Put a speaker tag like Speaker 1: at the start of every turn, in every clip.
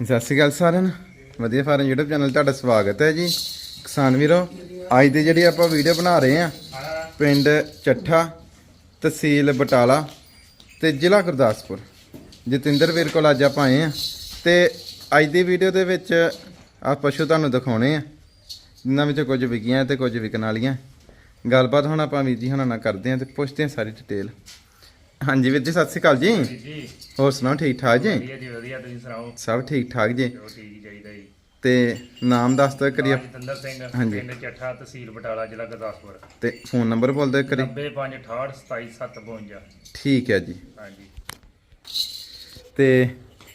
Speaker 1: ਸਤਿ ਸ਼੍ਰੀ ਅਕਾਲ ਸਾਰਿਆਂ ਨੂੰ। ਵਧੀਆ ਫਾਰਮ YouTube ਚੈਨਲ ਤੁਹਾਡਾ ਸਵਾਗਤ ਹੈ ਜੀ। ਕਿਸਾਨ ਵੀਰੋ, ਅੱਜ ਦੀ ਜਿਹੜੀ ਆਪਾਂ ਵੀਡੀਓ ਬਣਾ ਰਹੇ ਆ ਪਿੰਡ ਚੱਠਾ ਤਹਿਸੀਲ ਬਟਾਲਾ ਤੇ ਜ਼ਿਲ੍ਹਾ ਗੁਰਦਾਸਪੁਰ। ਜਤਿੰਦਰ ਵੀਰ ਕੋਲ ਅੱਜ ਆਪਾਂ ਆਏ ਆ ਤੇ ਅੱਜ ਦੀ ਵੀਡੀਓ ਦੇ ਵਿੱਚ ਆ ਪਸ਼ੂ ਤੁਹਾਨੂੰ ਦਿਖਾਉਣੇ ਆ ਜਿਨ੍ਹਾਂ ਵਿੱਚੋਂ ਕੁਝ ਵਿਕੀਆਂ ਤੇ ਕੁਝ ਵਿਕਣ ਵਾਲੀਆਂ। ਗੱਲਬਾਤ ਹੁਣ ਆਪਾਂ ਵੀਰ ਜੀ ਹੁਣਾਂ ਨਾਲ ਕਰਦੇ ਆ ਤੇ ਪੁੱਛਦੇ ਆ ਸਾਰੀ ਡਿਟੇਲ ਹਾਂਜੀ ਵੀਰ ਜੀ ਸਤਿ ਸ਼੍ਰੀ ਅਕਾਲ ਜੀ।
Speaker 2: ਜੀ।
Speaker 1: ਹੋਰ ਸੁਣਾਓ ਠੀਕ ਠਾਕ ਜੀ?
Speaker 2: ਵਧੀਆ ਜੀ ਵਧੀਆ ਤੁਸੀਂ ਸੁਣਾਓ?
Speaker 1: ਸਭ ਠੀਕ ਠਾਕ ਜੀ।
Speaker 2: ਜੋ ਠੀਕ ਹੀ ਚਾਹੀਦਾ ਜੀ।
Speaker 1: ਤੇ ਨਾਮ ਦੱਸ ਦਿਓ ਕਰੀਏ
Speaker 2: ਜਤਿੰਦਰ ਸਿੰਘ
Speaker 1: ਹਾਂਜੀ।
Speaker 2: ਪਿੰਡ ਚੱਠਾ ਤਹਿਸੀਲ ਬਟਾਲਾ ਜ਼ਿਲ੍ਹਾ ਗੁਰਦਾਸਪੁਰ।
Speaker 1: ਤੇ ਫੋਨ ਨੰਬਰ ਬੋਲ ਦਿਓ ਕਰੀ
Speaker 2: 9568277752
Speaker 1: ਠੀਕ ਹੈ ਜੀ।
Speaker 2: ਹਾਂਜੀ।
Speaker 1: ਤੇ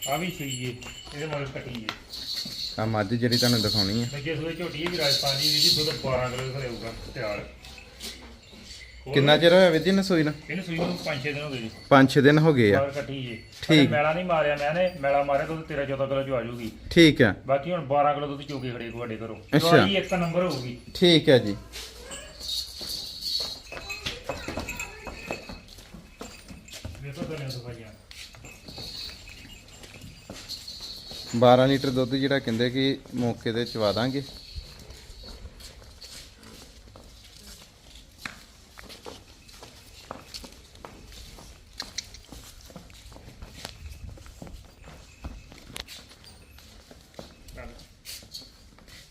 Speaker 2: ਆ ਵੀ ਸਹੀ ਜੀ ਇਹਦੇ ਮਗਰ ਕੱਟੀ ਜੀ
Speaker 1: ਆ ਮੱਝ ਜਿਹੜੀ ਤੁਹਾਨੂੰ ਦਿਖਾਉਣੀ ਹੈ।
Speaker 2: ਲੱਗੇ ਸੂਏ ਝੋਟੀ ਇਹ ਵੀ ਰਾਜਸਥਾਨੀ ਦੀ ਜੀ ਦੁੱਧ 12 ਕਿਲੋ ਦੇ ਹੋਊਗਾ ਤਿਆਰ।
Speaker 1: ਕਿੰਨਾ ਚਿਰ ਹੋਇਆ ਵੀਰ ਜੀ ਨਸੋਈ ਨੂੰ?
Speaker 2: ਇਹਨੂੰ ਸੂਈ ਨੂੰ 5-6 ਦਿਨ ਹੋ ਗਏ ਜੀ।
Speaker 1: 5-6 ਦਿਨ ਹੋ ਗਏ ਆ।
Speaker 2: ਮਗਰ ਕੱਟੀ ਜੀ।
Speaker 1: ਠੀਕ।
Speaker 2: ਹਲੇ ਮੈਲਾ ਨਹੀਂ ਮਾਰਿਆ ਮੈਂ ਨੇ ਮੈਲਾ ਮਾਰਿਆ ਦੁੱਧ 13-14 ਕਿਲੋ ਚ ਆ ਜਾਊਗੀ।
Speaker 1: ਠੀਕ ਹੈ
Speaker 2: ਬਾਕੀ ਹੁਣ 12 ਕਿਲੋ ਦੁੱਧ ਚੋਕੇ ਖੜੇ ਤੁਹਾਡੇ ਘਰੋਂ।
Speaker 1: ਅੱਛਾ।
Speaker 2: ਦਵਾਈ ਇੱਕ ਨੰਬਰ ਹੋਊਗੀ।
Speaker 1: ਠੀਕ ਹੈ ਜੀ।
Speaker 2: ਵੇਖੋ ਤਾਂ ਨਹੀਂ ਸਫਾਈਆਂ।
Speaker 1: 12 ਲੀਟਰ ਦੁੱਧ ਜਿਹੜਾ ਕਹਿੰਦੇ ਕਿ ਮੌਕੇ ਤੇ ਚਵਾ ਦਾਂਗੇ।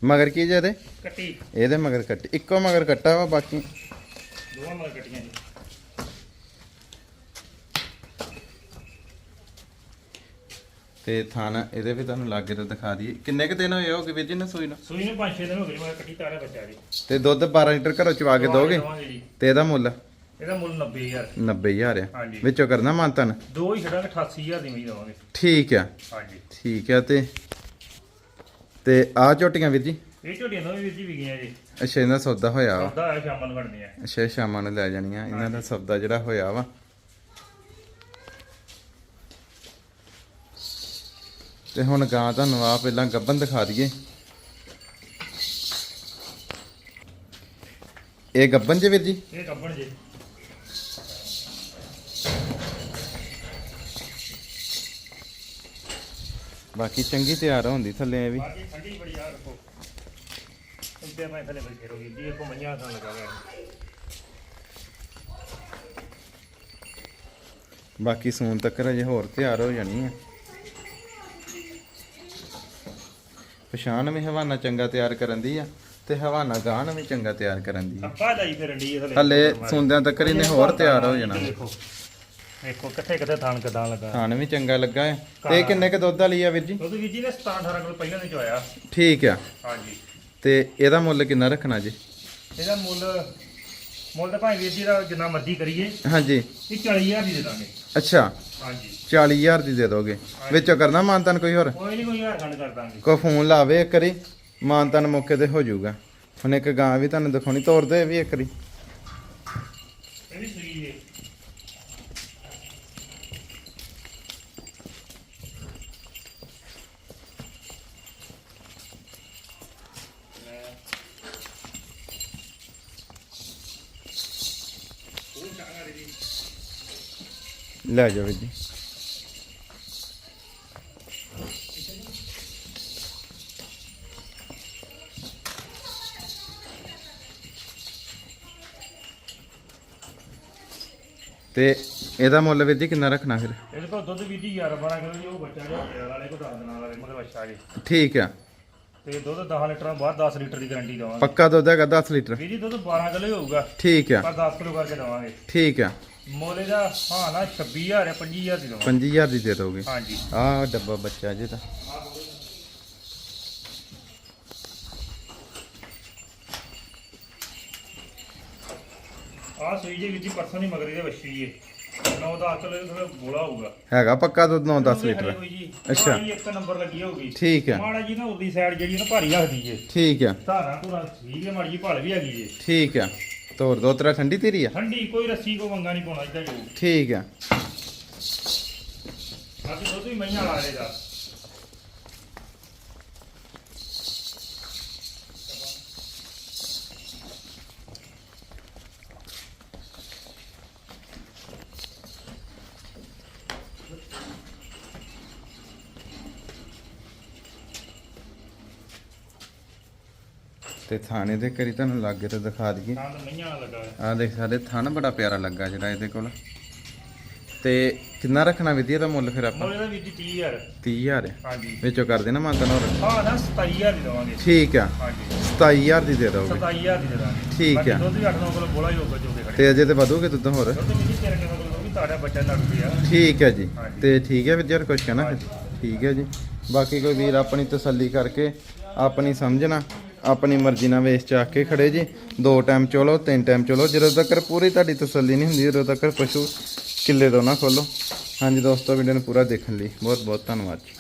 Speaker 1: ਮਗਰ ਕੀ ਜਦੇ
Speaker 2: ਕੱਟੀ।
Speaker 1: ਇਹਦੇ ਮਗਰ ਕੱਟ। ਇੱਕੋ ਮਗਰ ਕੱਟਾ ਵਾ ਬਾਕੀ?
Speaker 2: ਦੋਵਾਂ ਮਗਰ ਕੱਟੀਆਂ ਜੀ।
Speaker 1: ਤੇ ਥਾਣਾ ਇਹਦੇ ਵੀ ਤੁਹਾਨੂੰ ਲਾਗੇ ਤੋਂ ਦਿਖਾ ਦਈਏ। ਕਿੰਨੇ ਕ ਦਿਨ ਹੋਏ ਹੋਗੇ ਵੀਰ ਜੀ ਨੂੰ?
Speaker 2: ਸੂਈ ਨੂੰ 5-6 ਦਿਨ ਹੋ ਗਏ ਮੈਂ ਕੱਟੀ ਤਾਰਿਆ ਬੱਚਾ ਜੀ।
Speaker 1: ਤੇ ਦੁੱਧ 12 ਲੀਟਰ ਘਰੋਂ ਚਵਾ ਕੇ ਦੋਗੇ? ਤੇ ਇਹਦਾ ਮੁੱਲ?
Speaker 2: ਇਹਦਾ ਮੁੱਲ 90000
Speaker 1: 90000 ਆ।
Speaker 2: ਹਾਂਜੀ।
Speaker 1: ਵਿੱਚੋਂ ਕਰਨਾ ਮਾਨਤਨ?
Speaker 2: ਦੋ ਹੀ ਛੱਡਾਂਗੇ 88000 ਦੀ ਵੀ ਦਵਾਂਗੇ
Speaker 1: ਠੀਕ ਆ।
Speaker 2: ਹਾਂਜੀ।
Speaker 1: ਠੀਕ ਆ ਤੇ ਤੇ ਆ ਝੋਟੀਆਂ ਵੀਰ ਜੀ?
Speaker 2: ਇਹ ਝੋਟੀਆਂ ਦੋਵੇਂ ਵੀਰ ਜੀ ਵਿਕੀਆਂ ਜੀ।
Speaker 1: ਅੱਛਾ ਇਹਨਾਂ ਦਾ ਸੌਦਾ ਹੋਇਆ ਵਾ?
Speaker 2: ਸੌਦਾ ਹੈ ਸ਼ਾਮਾਂ ਨੂੰ ਬਣਦੀਆਂ।
Speaker 1: ਅੱਛਾ ਇਹ ਸ਼ਾਮਾਂ ਨੂੰ ਲੈ ਜਾਣੀਆਂ। ਇਹਨਾਂ ਦਾ ਸੌਦਾ ਜਿਹੜਾ ਹੋਇਆ ਵਾ। ਤੇ ਹੁਣ ਗਾਂ ਤੁਹਾਨੂੰ ਆ ਪਹਿਲਾਂ ਗੱਬਨ ਦਿਖਾ ਦਈਏ। ਇਹ ਗੱਬਨ ਜੇ ਵੀਰ ਜੀ?
Speaker 2: ਇਹ ਕੱਪਣ ਜੀ।
Speaker 1: ਬਾਕੀ ਚੰਗੀ ਤਿਆਰ ਹੁੰਦੀ ਥੱਲੇ ਵੀ।
Speaker 2: ਬਾਕੀ ਠੰਡੀ ਬੜੀ ਆ ਰੱਖੋ। ਉੱਤੇ ਮੈਂ ਥੱਲੇ ਬੈਠੇ ਰਹੋਗੀ ਜੀ ਕੋ ਮੰਨਿਆ ਖਾਣ ਲੱਗਾ ਹੋਇਆ।
Speaker 1: ਬਾਕੀ ਸੂਨ ਤੱਕ ਅਜੇ ਹੋਰ ਤਿਆਰ ਹੋ ਜਾਣੀ ਹੈ ਪਛਾਣ ਵੀ ਹਵਾਨਾ ਚੰਗਾ ਤਿਆਰ ਕਰਨ ਦੀ ਆ ਤੇ ਹਵਾਨਾ ਗਾਂ ਨੂੰ ਵੀ ਚੰਗਾ ਤਿਆਰ ਕਰਨ ਦੀ ਆ।
Speaker 2: ਅੱਪਾ ਫਿਰ ਇਹ ਥੱਲੇ।
Speaker 1: ਹੱਲੇ ਸੁੰਦਿਆਂ ਤੱਕ ਇਹਨੇ ਹੋਰ ਤਿਆਰ ਹੋ ਜਾਣਾ।
Speaker 2: ਦੇਖੋ। ਦੇਖੋ ਕਿੱਥੇ ਕਿੱਥੇ ਥਾਣ ਕਿਦਾਂ ਲੱਗਾ।
Speaker 1: ਖਾਣ ਵੀ ਚੰਗਾ ਲੱਗਾ ਹੈ। ਤੇ ਕਿੰਨੇ ਕ ਦੁੱਧ ਵਾਲੀ ਆ ਵੀਰ ਜੀ?
Speaker 2: ਦੁੱਧ ਵੀਰ ਜੀ ਨੇ 17 18 ਕਿਲੋ ਪਹਿਲਾਂ ਦੇ ਚ ਆਇਆ
Speaker 1: ਠੀਕ ਆ।
Speaker 2: ਹਾਂਜੀ।
Speaker 1: ਤੇ ਇਹਦਾ ਮੁੱਲ ਕਿੰਨਾ ਰੱਖਣਾ ਜੀ?
Speaker 2: ਇਹਦਾ ਮੁੱਲ ਮੁੱਲ ਤਾਂ ਭਾਈ ਵੀਰ ਜੀ ਦਾ ਜਿੰਨਾ ਮਰਜ਼ੀ ਕਰੀਏ।
Speaker 1: ਹਾਂਜੀ।
Speaker 2: ਇਹ 40000 ਦੀ ਦੇ ਦਾਂਗੇ।
Speaker 1: ਅੱਛਾ।
Speaker 2: ਹਾਂਜੀ।
Speaker 1: 40000 ਦੀ ਦੇ ਦੋਗੇ। ਵਿੱਚੋਂ ਕਰਨਾ ਮਾਨਤਨ ਕੋਈ ਹੋਰ?
Speaker 2: ਕੋਈ ਨਹੀਂ ਕੋਈ ਹਜ਼ਾਰ ਖੰਡ ਕਰ ਦਾਂਗੇ।
Speaker 1: ਕੋਈ ਫੋਨ ਲਾਵੇ ਇੱਕ ਵਾਰੀ। ਮਾਨਤਨ ਮੌਕੇ ਤੇ ਹੋ ਜਾਊਗਾ। ਹੁਣ ਇੱਕ ਗਾਂ ਵੀ ਤੁਹਾਨੂੰ ਦਿਖਾਉਣੀ ਤੋਰ ਦੇ ਵੀ ਇੱਕ ਵਾਰੀ
Speaker 2: ਇਹ ਵੀ ਸਹੀ ਹੈ
Speaker 1: ਲੈ ਜਾਓ ਵੀਰ ਜੀ। ਤੇ ਇਹਦਾ ਮੁੱਲ ਵੀਰ ਜੀ ਕਿੰਨਾ ਰੱਖਣਾ ਫਿਰ?
Speaker 2: ਇਹਦੇ ਕੋਲ ਦੁੱਧ ਵੀਰ ਜੀ 11 12 ਕਿਲੋ ਜੀ ਉਹ ਬੱਚਾ ਜਿਹਾ ਪਿਆਰ ਵਾਲੇ ਕੋ 10 ਦਿਨਾਂ ਵਾਲੇ ਮਤਲਬ ਅੱਛਾ ਜੀ
Speaker 1: ਠੀਕ ਆ।
Speaker 2: ਤੇ ਦੁੱਧ 10 ਲੀਟਰਾਂ ਬਾਅਦ 10 ਲੀਟਰ ਦੀ ਗਾਰੰਟੀ ਦਵਾਂਗੇ।
Speaker 1: ਪੱਕਾ ਦੁੱਧ ਹੈਗਾ 10 ਲੀਟਰ।
Speaker 2: ਵੀਰ ਜੀ ਦੁੱਧ 12 ਕਿਲੋ ਹੀ ਹੋਊਗਾ।
Speaker 1: ਠੀਕ ਆ।
Speaker 2: ਪਰ 10 ਕਿਲੋ ਕਰਕੇ ਦਵਾਂਗੇ।
Speaker 1: ਠੀਕ ਆ।
Speaker 2: ਮੋਲੇ ਦਾ ਹਾਂ ਨਾ 26000 ਹੈ 25000 ਦੀ ਦਵਾਂਗੇ
Speaker 1: 5000 ਦੀ ਦੇ ਦੋਗੇ?
Speaker 2: ਹਾਂਜੀ।
Speaker 1: ਆਹ ਡੱਬਾ ਬੱਚਾ ਜੇ ਤਾਂ।
Speaker 2: ਆਹ ਸੂਈ ਜੀ ਜੀ ਪਰਸੋਂ ਨਹੀਂ ਮਗਰੀ ਦੇ ਵੱਛੀ ਜੀ। 9-10 ਕਿਲੋ ਥੋੜਾ ਬੋਲਾ ਹੋਊਗਾ।
Speaker 1: ਹੈਗਾ ਪੱਕਾ ਦੁੱਧ 9-10 ਲੀਟਰ। ਅੱਛਾ।
Speaker 2: ਅੱਛਾ ਇੱਕ ਨੰਬਰ ਲੱਗੀ ਹੋਊਗੀ।
Speaker 1: ਠੀਕ ਆ।
Speaker 2: ਮਾੜਾ ਜੀ ਨਾ ਉਰਲੀ ਸਾਈਡ ਜਿਹੜੀ ਨਾ ਭਾਰੀ ਰੱਖਦੀ ਜੇ।
Speaker 1: ਠੀਕ ਆ।
Speaker 2: ਧਾਰਾਂ ਧੁਰਾਂ ਠੀਕ ਹੈ ਮਾੜੀ ਜੀ ਭਲ ਵੀ ਹੈਗੀ ਜੇ।
Speaker 1: ਠੀਕ ਆ। ਤੋਰ ਦੋ ਤੇਰਾ ਠੰਡੀ ਤੇਰੀ ਆ?
Speaker 2: ਠੰਡੀ ਕੋਈ ਰੱਸੀ ਕੋ ਮੰਗਾ ਨਹੀਂ ਪਾਉਣਾ ਇੱਦਾਂ ਜੋ।
Speaker 1: ਠੀਕ ਆ।
Speaker 2: ਬਾਕੀ ਦੁੱਧ ਵੀ ਮਈਆਂ ਲਾ ਲੇਗਾ
Speaker 1: ਤੇ ਥਾਣੇ ਦੇ ਕਰੀ ਤੁਹਾਨੂੰ ਲਾਗੇ ਤੇ ਦਿਖਾ ਦਈਏ।
Speaker 2: ਤਾਂ ਮਈਆਂ ਲੱਗਾ
Speaker 1: ਆ ਦੇਖ ਸਾਡੇ ਥਣ ਬੜਾ ਪਿਆਰਾ ਲੱਗਾ ਜਿਹੜਾ ਇਹਦੇ ਕੋਲ। ਤੇ ਕਿੰਨਾ ਰੱਖਣਾ ਵਿਧੀਆ ਦਾ ਮੁੱਲ ਫਿਰ ਆਪਾਂ?
Speaker 2: ਮੁੱਲ ਇਹਦਾ ਵੀਰ ਜੀ 30000
Speaker 1: 30000 ਹੈ।
Speaker 2: ਹਾਂਜੀ।
Speaker 1: ਵਿੱਚੋਂ ਕਰ ਦੇਣਾ ਮਾਨਤਾ ਹੋਰ।
Speaker 2: ਹਾਂ ਨਾ 27000 ਦੀ ਦਵਾਂਗੇ।
Speaker 1: ਠੀਕ ਆ।
Speaker 2: ਹਾਂਜੀ।
Speaker 1: 27000 ਦੀ ਦੇ ਦੋਗੇ
Speaker 2: 27000 ਦੀ ਦੇ ਦਾਂਗੇ।
Speaker 1: ਠੀਕ ਆ।
Speaker 2: ਦੁੱਧ ਵੀ 8-9 ਕਿਲੋ ਬੋਲਾ ਹੀ ਹੋਊਗਾ ਜੋ ਕੇ ਖੜੇ।
Speaker 1: ਤੇ ਅਜੇ ਤੇ ਵਧੋਗੇ ਦੁੱਧ ਹੋਰ?
Speaker 2: ਦੁੱਧ ਵੀ ਜੀ 13 ਕਿਲੋ ਵੀ ਤਾੜਾ ਬੱਚਾ ਲੱਗ ਪਿਆ
Speaker 1: ਠੀਕ ਹੈ ਜੀ। ਤੇ ਠੀਕ ਹੈ ਵਿਦਿਆਰ ਕੁਛ ਕਹਿਣਾ? ਠੀਕ ਹੈ ਜੀ। ਬਾਕੀ ਕੋਈ ਵੀਰ ਆਪਣੀ ਤਸੱਲੀ ਕਰਕੇ ਆਪਣੀ ਸਮਝਣਾ। ਆਪਣੀ ਮਰਜ਼ੀ ਨਾਲ ਵੇਚ ਚਾਕ ਕੇ ਖੜੇ ਜੀ। ਦੋ ਟਾਈਮ ਚਲੋ, ਤਿੰਨ ਟਾਈਮ ਚਲੋ। ਜਦੋਂ ਤੱਕ ਪੂਰੀ ਤੁਹਾਡੀ ਤਸੱਲੀ ਨਹੀਂ ਹੁੰਦੀ, ਉਦੋਂ ਤੱਕ ਪਸ਼ੂ ਕਿੱਲੇ ਤੋਂ ਨਾ ਖੋਲੋ। ਹਾਂਜੀ ਦੋਸਤੋ ਵੀਡੀਓ ਨੂੰ ਪੂਰਾ ਦੇਖਣ ਲਈ ਬਹੁਤ ਬਹੁਤ ਧੰਨਵਾਦ ਜੀ।